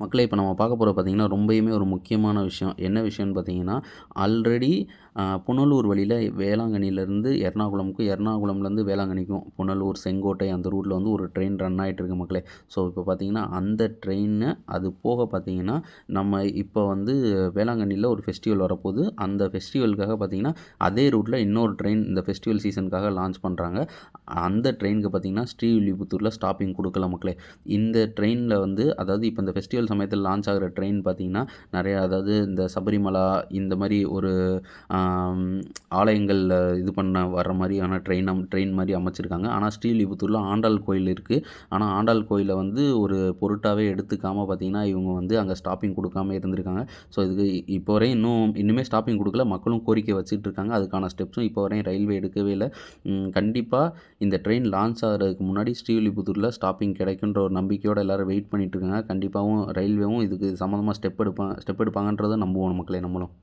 மக்களே இப்போ நம்ம பார்க்க போகிற பார்த்திங்கன்னா ரொம்பவுமே ஒரு முக்கியமான விஷயம். என்ன விஷயம்னு பார்த்தீங்கன்னா ஆல்ரெடி புனலூர் வழியில் வேளாங்கண்ணிலேருந்து எர்ணாகுளமுக்கும் எர்ணாகுளம்லேருந்து வேளாங்கண்ணிக்கும் புனலூர் செங்கோட்டை அந்த ரூட்டில் வந்து ஒரு ட்ரெயின் ரன் ஆகிட்டு இருக்கு மக்களே. ஸோ இப்போ பார்த்தீங்கன்னா அந்த ட்ரெயினை அது போக பார்த்தீங்கன்னா நம்ம இப்போ வந்து வேளாங்கண்ணியில் ஒரு ஃபெஸ்டிவல் வரப்போகுது. அந்த ஃபெஸ்டிவலுக்காக பார்த்தீங்கன்னா அதே ரூட்டில் இன்னொரு ட்ரெயின் இந்த ஃபெஸ்டிவல் சீசனுக்காக லான்ச் பண்ணுறாங்க அந்த ட்ரெயினுக்கு பார்த்தீங்கன்னா ஸ்ரீவில்லிபுத்தூரில் ஸ்டாப்பிங் கொடுக்கல மக்களே. இந்த ட்ரெயினில் வந்து அதாவது இப்போ இந்த ஃபெஸ்டிவல் சமயத்தில் லான்ச் ஆகிற ட்ரெயின் பார்த்திங்கன்னா நிறையா அதாவது இந்த சபரிமலா இந்த மாதிரி ஒரு ஆலயங்களில் இது பண்ண வர்ற மாதிரியான ட்ரெயின் ட்ரெயின் மாதிரி அமைச்சிருக்காங்க. ஆனால் ஸ்ரீலிபுத்தூரில் ஆண்டாள் கோயில் இருக்குது ஆனால் ஆண்டாள் கோயிலை வந்து ஒரு பொருட்டாகவே எடுத்துக்காமல் பார்த்திங்கன்னா இவங்க வந்து அங்கே ஸ்டாப்பிங் கொடுக்காம இருந்திருக்காங்க. ஸோ இதுக்கு இப்போ வரையும் இன்னும் இன்னுமே ஸ்டாப்பிங் கொடுக்கல. மக்களும் கோரிக்கை வச்சுட்டு இருக்காங்க. அதுக்கான ஸ்டெப்ஸும் இப்போ வரையும் ரயில்வே எடுக்கவே இல்லை. கண்டிப்பாக இந்த ட்ரெயின் லான்ச் ஆகிறதுக்கு முன்னாடி ஸ்ரீவில்லிபுத்தூரில் ஸ்டாப்பிங் கிடைக்குன்ற ஒரு நம்பிக்கையோடு எல்லோரும் வெயிட் பண்ணிகிட்டு இருக்காங்க. கண்டிப்பாகவும் ரயில்வேவும் இதுக்கு சம்மந்தமாக ஸ்டெப் எடுப்பேன் ஸ்டெப் எடுப்பாங்கன்றதை நம்புவோம் மக்களே நம்மளும்.